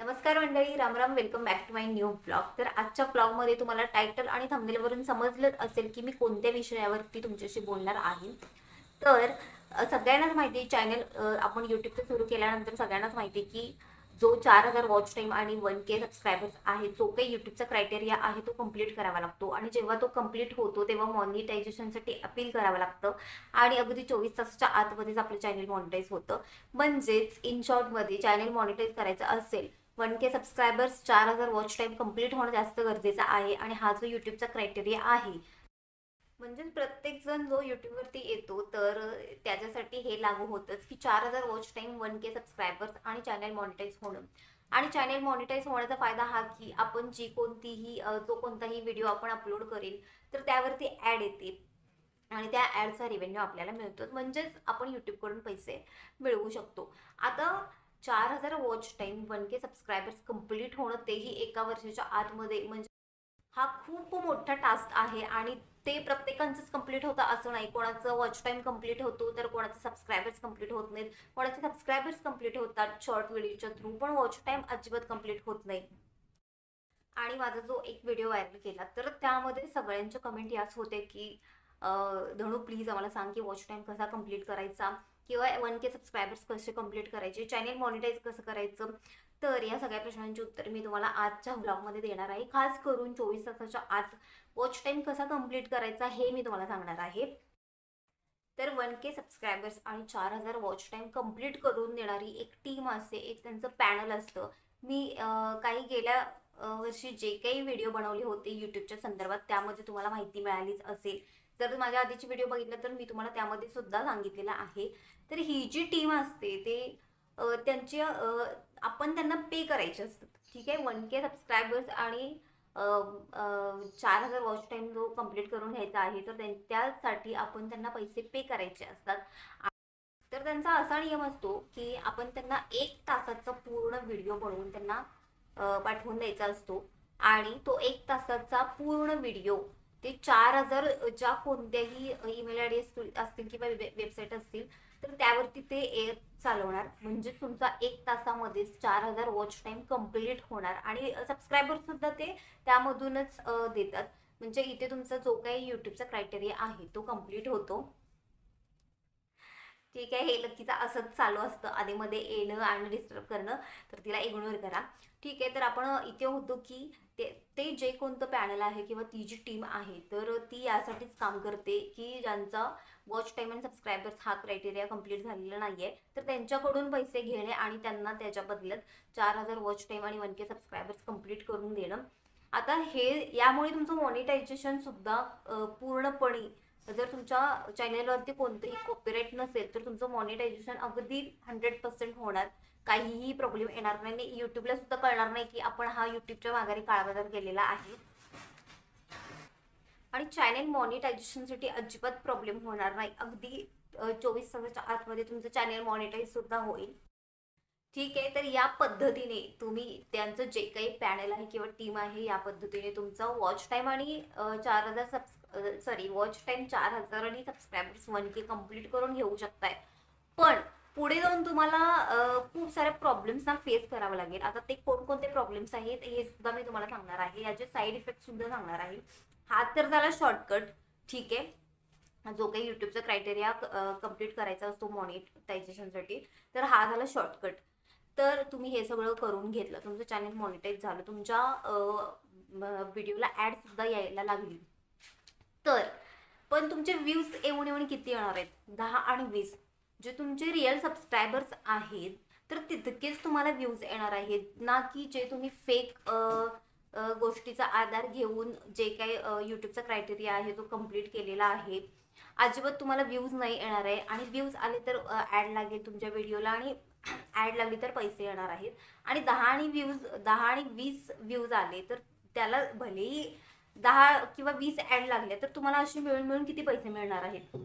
नमस्कार मंडळी रामराम welcome back to my new blog तर आजच्या ब्लॉगमध्ये तुम्हाला टायटल आणि थंबनेलवरून समजलं असेल की मी कोणत्या विषयावरती तुमच्याशी बोलणार आहे. तर सगळ्यांनाच माहिती आहे चॅनल आपण यूट्यूबचं सुरू केल्यानंतर सगळ्यांनाच माहिती आहे की जो चार हजार वॉच टाईम आणि वन के सबस्क्रायबर्स आहे जो काही यूट्यूबचा क्रायटेरिया आहे तो कंप्लीट करावा लागतो. आणि जेव्हा तो कंप्लीट होतो तेव्हा मॉनिटायझेशनसाठी अपील करावं लागतं. आणि अगदी चोवीस तासाच्या आतमध्येच आपलं चॅनल मॉनिटाईज होतं. म्हणजेच इन शॉर्टमध्ये चॅनल मॉनिटाईज करायचं असेल वन के सबस्क्रायबर्स चार हजार वॉच टाईम कंप्लीट होणं जास्त गरजेचं आहे आणि हा जो यूट्यूबचा क्रायटेरिया आहे म्हणजेच प्रत्येकजण जो यूट्यूबवरती येतो तर त्याच्यासाठी हे लागू होतंच की चार हजार watch time one K subscribers आणि चॅनल मॉनिटाईज होणं. आणि चॅनल मॉनिटाईज होण्याचा फायदा हा की आपण जी कोणतीही जो कोणताही व्हिडिओ आपण अपलोड करेल तर त्यावरती ॲड येते. आणि त्या ॲडचा रेव्हेन्यू आपल्याला मिळतो म्हणजेच आपण यूट्यूबकडून पैसे मिळवू शकतो. आता चार हजार watch time one K subscribers complete होणं तेही एका वर्षाच्या आतमध्ये. म्हणजे हा खूप मोठा टास्क आहे आणि ते प्रत्येकांचंच कंप्लीट होतं असं नाही. कोणाचं वॉच टाईम कंप्लीट होतो तर कोणाचे सबस्क्रायबर्स कंप्लीट होत नाहीत. कोणाचे सबस्क्रायबर्स कंप्लीट होतात शॉर्ट व्हिडिओच्या थ्रू पण वॉच टाईम अजिबात कंप्लीट होत नाही. आणि माझा जो एक व्हिडिओ व्हायरल केला तर त्यामध्ये सगळ्यांच्या कमेंट याच होते की धणू धनू प्लीज आम्हाला सांग की वॉच टाईम कसा कंप्लीट करायचा? किंवा वन के सबस्क्रायबर्स कसे कंप्लीट करायचे चॅनेल मॉनिटाईज कसं करायचं तर या सगळ्या प्रश्नांची उत्तर मी तुम्हाला आजच्या व्लॉगमध्ये देणार आहे. खास करून चोवीस तासाच्या आत वॉच टाईम कसा कंप्लीट करायचा हे मी तुम्हाला सांगणार आहे. तर वन के सबस्क्रायबर्स आणि चार हजार वॉच टाईम कंप्लीट करून देणारी एक टीम असते एक त्यांचं पॅनल असतं. मी काही गेल्या वर्षी जे काही व्हिडिओ बनवले होते यूट्यूबच्या संदर्भात त्यामध्ये तुम्हाला माहिती मिळालीच असेल. जर माझ्या आधीचे व्हिडिओ बघितला तर मी तुम्हाला त्यामध्ये सुद्धा सांगितलेलं आहे. तर ही जी टीम असते ते त्यांचे आपण त्यांना पे करायचे असतात. ठीक आहे? वन के सबस्क्रायबर्स आणि चार हजार वॉच टाईम जो कंप्लीट करून घ्यायचा आहे तर त्यां- त्यासाठी आपण त्यांना पैसे पे करायचे असतात. तर त्यांचा असा नियम असतो की आपण त्यांना एक तासाचा पूर्ण व्हिडिओ बनवून त्यांना पाठवून द्यायचा असतो. आणि तो एक तासाचा पूर्ण व्हिडिओ ते चार हजार ज्या कोणत्याही ईमेल आय डी असतील किंवा वेबसाईट असतील तर त्यावरती ते एअर चालवणार. म्हणजे तुमचा एक तासामध्येच चार हजार वॉच टाईम कंप्लीट होणार. आणि सबस्क्रायबर सुद्धा ते त्यामधूनच देतात. म्हणजे इथे तुमचा जो काही यूट्यूबचा क्रायटेरिया आहे तो कंप्लीट होतो. ठीक आहे हे लकीचा असंच चालू असतं. आधीमध्ये येणं आणि डिस्टर्ब करणं तर तिला इग्नोर करा. ठीक आहे तर आपण इथे होतो की ते ते जे कोणतं पॅनल आहे किंवा ती जी टीम आहे तर ती यासाठीच काम करते की ज्यांचा वॉच टाईम अँड सबस्क्रायबर्स हा क्रायटेरिया कंप्लीट झालेला नाही आहे तर त्यांच्याकडून पैसे घेणे आणि त्यांना त्याच्या बदल्यात चार हजार वॉच टाईम आणि वन के सबस्क्रायबर्स कंप्लीट करून देणं. आता हे यामुळे तुमचं मॉनिटायझेशनसुद्धा पूर्णपणे जर तुमच्या चॅनेलवरती कोणतंही कॉपीराईट नसेल तर तुमचं मॉनिटायझेशन अगदी हंड्रेड पर्सेंट होणार. काहीही प्रॉब्लेम येणार नाही. आणि यूट्यूबला सुद्धा कळणार नाही की आपण हा यूट्यूबच्या माघारी काळाबाजार केलेला आहे. आणि चॅनेल मॉनिटायझेशनसाठी अजिबात प्रॉब्लेम होणार नाही. अगदी चोवीस तासाच्या आतमध्ये तुमचं चॅनेल मॉनिटाईज सुद्धा होईल. ठीक आहे तर या पद्धतीने तुम्ही त्यांचं जे काही पॅनल आहे किंवा टीम आहे या पद्धतीने तुमचा वॉच टाईम आणि चार हजार सबस् सॉरी वॉच टाईम चार हजार आणि सबस्क्रायबर्स वन के कंप्लीट करून घेऊ शकताय. पण पुढे जाऊन तुम्हाला खूप साऱ्या प्रॉब्लेम्सना फेस करावं लागेल. आता ते कोणकोणते प्रॉब्लेम्स आहेत हे सुद्धा मी तुम्हाला सांगणार आहे. याचे साईड इफेक्ट सुद्धा सांगणार आहे. हा तर झाला शॉर्टकट ठीक आहे. जो काही यूट्यूबचा क्रायटेरिया कंप्लीट करायचा असतो मॉनिटायझेशनसाठी तर हा झाला शॉर्टकट तर तुम्ही हे सगळं करून घेतलं. तुमचं चॅनल मॉनिटाईज झालं. तुमच्या व्हिडिओला ॲड सुद्धा यायला लागली. तर पण तुमचे व्ह्यूज येऊन येऊन किती येणार आहेत? दहा आणि वीस. जे तुमचे रिअल सबस्क्रायबर्स आहेत तर तितकेच तुम्हाला व्ह्यूज येणार आहेत. ना की जे तुम्ही फेक गोष्टीचा आधार घेऊन जे काही यूट्यूबचा क्रायटेरिया आहे तो कंप्लीट केलेला आहे. अजिबात तुम्हाला व्ह्यूज नाही येणार आहे. आणि व्ह्यूज आले तर ॲड लागेल तुमच्या व्हिडिओला आणि ॲड लागली तर पैसे येणार आहेत. आणि दहा आणि व्ह्यूज दहा आणि वीस व्ह्यूज आले तर त्याला भलेही दहा किंवा वीस ॲड लागले तर तुम्हाला असे मिळून मिळून किती पैसे मिळणार आहेत?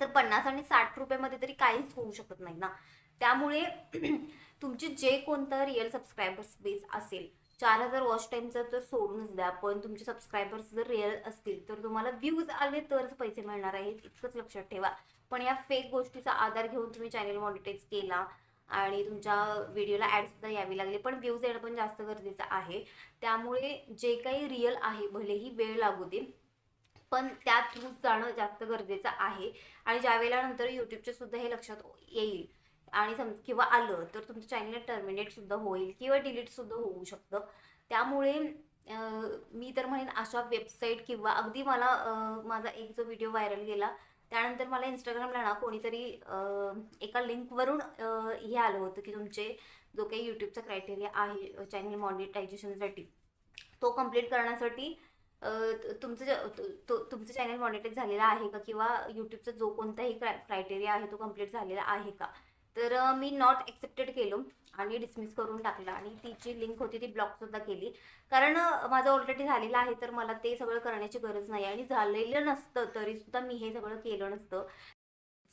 तर पन्नास आणि साठ रुपयामध्ये तरी काहीच होऊ शकत नाही ना. त्यामुळे तुमचे जे कोणतं रिअल सबस्क्रायबर्स बेस असेल चार हजार वॉच टाईमचं तर सोडूनच द्या पण तुमचे सबस्क्रायबर्स जर रिअल असतील तर तुम्हाला व्ह्यूज आले तरच पैसे मिळणार आहेत इतकंच लक्षात ठेवा. पण या फेक गोष्टीचा आधार घेऊन तुम्ही चॅनल मॉनिटाईज केला आणि तुमच्या व्हिडिओला ॲडसुद्धा यावी लागली पण व्ह्यूज येणं पण जास्त गरजेचं आहे. त्यामुळे जे काही रिअल आहे भलेही वेळ लागू दे पण त्या थ्रू जाणं जास्त गरजेचं आहे. आणि ज्यावेळेला नंतर यूट्यूबच्या सुद्धा हे लक्षात येईल आणि सम किंवा आलं तर तुमचं चॅनल टर्मिनेट सुद्धा होईल किंवा डिलीट सुद्धा होऊ शकतं. त्यामुळे मी तर म्हणेन अशा वेबसाईट किंवा अगदी मला माझा एक जो व्हिडिओ व्हायरल गेला त्यानंतर मला इंस्टाग्रामला ना कोणीतरी एका लिंकवरून हे आलं होतं की तुमचे जो काही यूट्यूबचा क्रायटेरिया आहे चॅनल मॉनिटायझेशनसाठी तो कंप्लीट करण्यासाठी तुमचं तु- तु- तुमचं चॅनल मॉनिटाईज झालेला आहे का? किंवा यूट्यूबचा जो कोणताही क्राय क्रायटेरिया आहे तो कंप्लीट झालेला आहे का? तर मी नॉट ॲक्सेप्टेड केलो आणि डिसमिस करून टाकलं आणि ती जी लिंक होती ती ब्लॉकसुद्धा केली. कारण माझं ऑलरेडी झालेलं आहे तर मला ते सगळं करण्याची गरज नाही आणि झालेलं नसतं तरीसुद्धा मी हे सगळं केलं नसतं.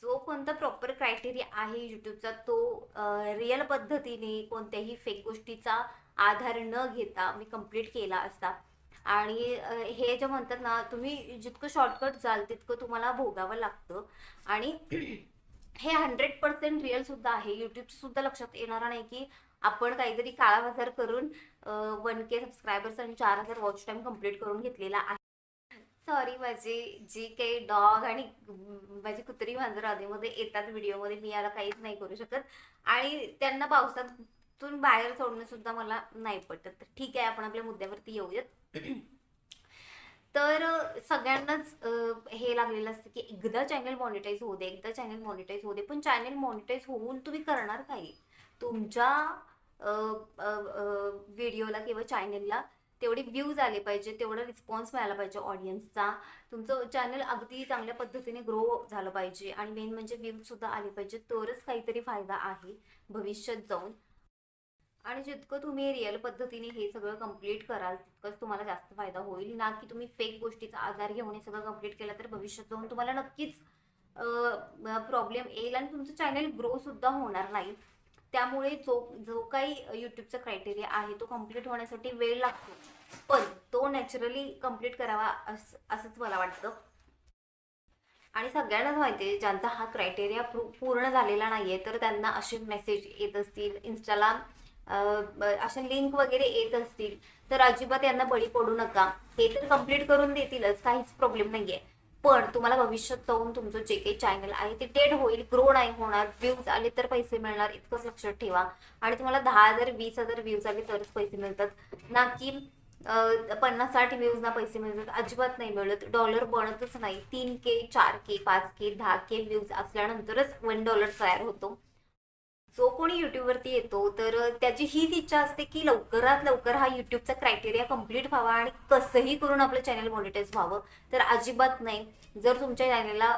जो कोणता प्रॉपर क्रायटेरिया आहे यूट्यूबचा तो रिअल पद्धतीने कोणत्याही फेक गोष्टीचा आधार न घेता मी कंप्लीट केला असता. आणि हे जे म्हणतात ना तुम्ही जितकं शॉर्टकट जाल तितकं तुम्हाला भोगावं लागतं. आणि हे हंड्रेड पर्सेंट रिअल सुद्धा आहे. युट्यूबचं सुद्धा लक्षात येणार नाही की आपण काहीतरी काळा बाजार करून वन के सबस्क्रायबर्स आणि चार हजार वॉच टाईम कंप्लीट करून घेतलेला आहे. सॉरी माझी जी काही डॉग आणि माझी कुत्री मांजर आधीमध्ये येतात व्हिडिओमध्ये मी याला काहीच नाही करू शकत. आणि त्यांना पावसातून बाहेर सोडणं सुद्धा मला नाही पटत. तर ठीक आहे आपण आपल्या मुद्द्यावरती येऊयात. तर सगळ्यांनाच हे लागलेलं असतं की एकदा चॅनल मॉनिटाईज होऊ दे एकदा चॅनल मॉनिटाईज होऊ दे पण चॅनल मॉनिटाईज होऊन तुम्ही करणार काही तुमच्या व्हिडिओला किंवा चॅनलला तेवढे व्ह्यूज आले पाहिजे तेवढा रिस्पॉन्स मिळाला पाहिजे ऑडियन्सचा तुमचं चॅनल अगदी चांगल्या पद्धतीने ग्रो झालं पाहिजे आणि मेन म्हणजे व्ह्यूजसुद्धा आले पाहिजे तरच काहीतरी फायदा आहे भविष्यात जाऊन. आणि जितकं तुम्ही रिअल पद्धतीने हे सगळं कंप्लीट कराल तितकंच तुम्हाला जास्त फायदा होईल. ना की तुम्ही फेक गोष्टीचा आधार घेऊन हे सगळं कंप्लीट केलं तर भविष्यात जाऊन तुम्हाला नक्कीच प्रॉब्लेम येईल आणि तुमचं चॅनल ग्रो सुद्धा होणार नाही. त्यामुळे जो जो काही यूट्यूबचा क्रायटेरिया आहे तो कंप्लीट होण्यासाठी वेळ लागतो. पण तो नॅचरली कंप्लीट करावा असं असंच मला वाटतं. आणि सगळ्यांनाच माहिती आहे ज्यांचा हा क्रायटेरिया पूर्ण झालेला नाही आहे तर त्यांना असे मेसेज येत असतील. इन्स्टाला अशा लिंक वगैरे येत असतील तर अजिबात यांना बळी पडू नका. हे तर कंप्लीट करून देतीलच काहीच प्रॉब्लेम नाहीये. पण तुम्हाला भविष्यात जाऊन तुमचं जे काही चॅनल आहे ते डेड होईल ग्रो नाही होणार व्ह्यूज आले तर पैसे मिळणार इतकंच लक्षात ठेवा. आणि तुम्हाला दहा हजार वीस हजार व्ह्यूज आले तरच पैसे मिळतात. ना की पन्नास साठ व्ह्यूज ना पैसे मिळतात अजिबात नाही मिळत. डॉलर बनतच नाही. तीन के चार के पाच के दहा के व्ह्यूज असल्यानंतरच वन डॉलर तयार होतो. जो कोणी युट्यूबवरती येतो तर त्याची हीच इच्छा असते की लवकरात लवकर हा युट्यूबचा क्रायटेरिया कंप्लीट व्हावा आणि कसंही करून आपलं चॅनल मॉनिटाईज व्हावं. तर अजिबात नाही. जर तुमच्या चॅनलला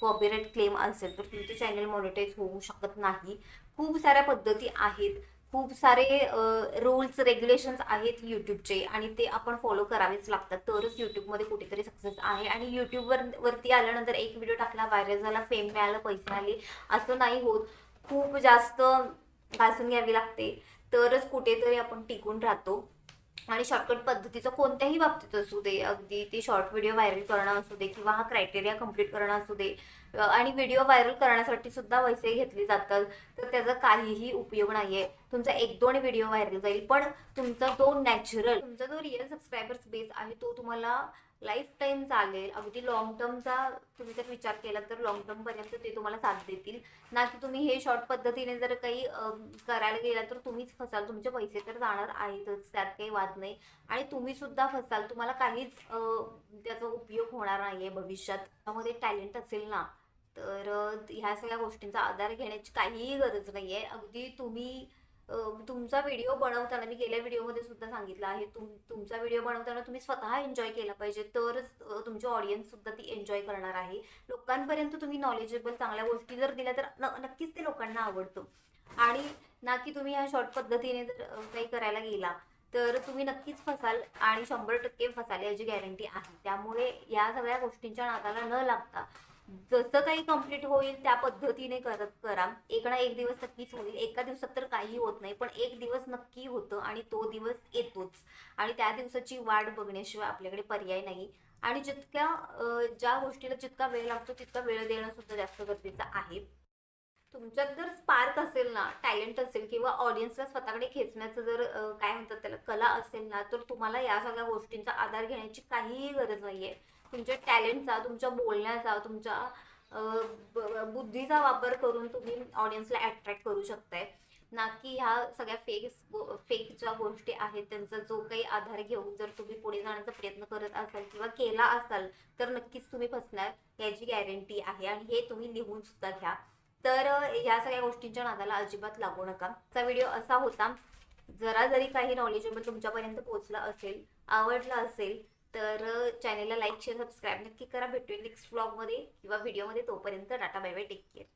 कॉपीराईट क्लेम असेल तर तुमचं चॅनल मॉनिटाईज होऊ शकत नाही. खूप साऱ्या पद्धती आहेत. खूप सारे रूल्स रेग्युलेशन्स आहेत यूट्यूबचे आणि ते आपण फॉलो करावेच लागतात. तरच यूट्यूबमध्ये कुठेतरी सक्सेस आहे आणि यूट्यूबवर वरती आल्यानंतर एक व्हिडिओ टाकला व्हायरल झाला फेम मिळालं पैसे आले असं नाही होत. खूप जास्त घासून घ्यावी लागते. तरच कुठेतरी आपण टिकून राहतो. आणि शॉर्टकट पद्धतीचं कोणत्याही बाबतीत असू दे अगदी ते शॉर्ट व्हिडिओ व्हायरल करणं असू दे किंवा हा क्रायटेरिया कंप्लीट करणं असू दे आणि व्हिडिओ व्हायरल करण्यासाठी सुद्धा पैसे घेतले जातात. तर त्याचा काहीही उपयोग नाही आहे तुमचा एक दोन व्हिडिओ व्हायरल जाईल पण तुमचा जो नॅचरल तुमचा जो रिअल सबस्क्रायबर्स बेस आहे तो तुम्हाला लाईफ टाईम चालेल. अगदी लॉंग टर्मचा तुम्ही जर विचार केला तर लॉंग टर्म पर्यंत ते तुम्हाला साथ देतील. ना की तुम्ही हे शॉर्ट पद्धतीने जर काही करायला गेला तर तुम्हीच फसाल. तुमचे पैसे तर जाणार आहेतच त्यात काही वाद नाही. आणि तुम्ही सुद्धा फसाल. तुम्हाला काहीच त्याचा उपयोग होणार नाही आहे भविष्यात. त्यामध्ये टॅलेंट असेल ना तर ह्या सगळ्या गोष्टींचा आधार घेण्याची काहीही गरज नाही आहे अगदी तुम्ही तुमचा व्हिडिओ बनवताना मी गेल्या व्हिडिओमध्ये सुद्धा सांगितलं आहे तुम तुमचा व्हिडिओ बनवताना तुम्ही स्वतः एन्जॉय केला पाहिजे तरच तुमची ऑडियन्स सुद्धा ती एन्जॉय करणार आहे. लोकांपर्यंत तुम्ही नॉलेजेबल चांगल्या गोष्टी जर दिल्या तर नक्कीच ते लोकांना आवडतं. आणि ना की तुम्ही ह्या शॉर्ट पद्धतीने जर काही करायला गेला तर तुम्ही नक्कीच फसाल आणि शंभर टक्के फसाल याची गॅरंटी आहे. त्यामुळे या सगळ्या गोष्टींच्या नादाला न लागता जसं काही कंप्लीट होईल त्या पद्धतीने करत करा. एक ना एक दिवस नक्कीच होईल. एका दिवसात तर काही होत नाही पण एक दिवस नक्की होतं आणि तो दिवस येतोच. आणि त्या दिवसाची वाट बघण्याशिवाय आपल्याकडे पर्याय नाही. आणि जितक्या ज्या गोष्टीला जितका वेळ लागतो तितका वेळ देणं सुद्धा जास्त गरजेचं आहे. तुमच्यात जर स्पार्क असेल ना टॅलेंट असेल किंवा ऑडियन्सला स्वतःकडे खेचण्याचं जर काय म्हणतात त्याला कला असेल ना तर तुम्हाला या सगळ्या गोष्टींचा आधार घेण्याची काहीही गरज नाहीये. तुमच्या टॅलेंटचा तुमच्या बोलण्याचा तुमच्या ब- बुद्धीचा वापर करून तुम्ही ऑडियन्सला अट्रॅक्ट करू शकताय. ना की ह्या सगळ्या फेक फेक ज्या गोष्टी आहेत त्यांचा जो काही आधार घेऊन जर तुम्ही पुढे जाण्याचा प्रयत्न करत असाल किंवा केला असाल तर नक्कीच तुम्ही फसणार याची गॅरंटी आहे आणि हे तुम्ही लिहून सुद्धा घ्या. तर ह्या सगळ्या गोष्टींच्या नादाला अजिबात लागू नका. चा व्हिडिओ असा होता जरा जरी काही नॉलेजेबल तुमच्यापर्यंत पोहोचला असेल आवडला असेल तर चॅनेलला लाईक शेअर सबस्क्राईब नक्की करा. भेटूया नेक्स्ट व्लॉगमध्ये किंवा व्हिडिओमध्ये तोपर्यंत tata bye bye take care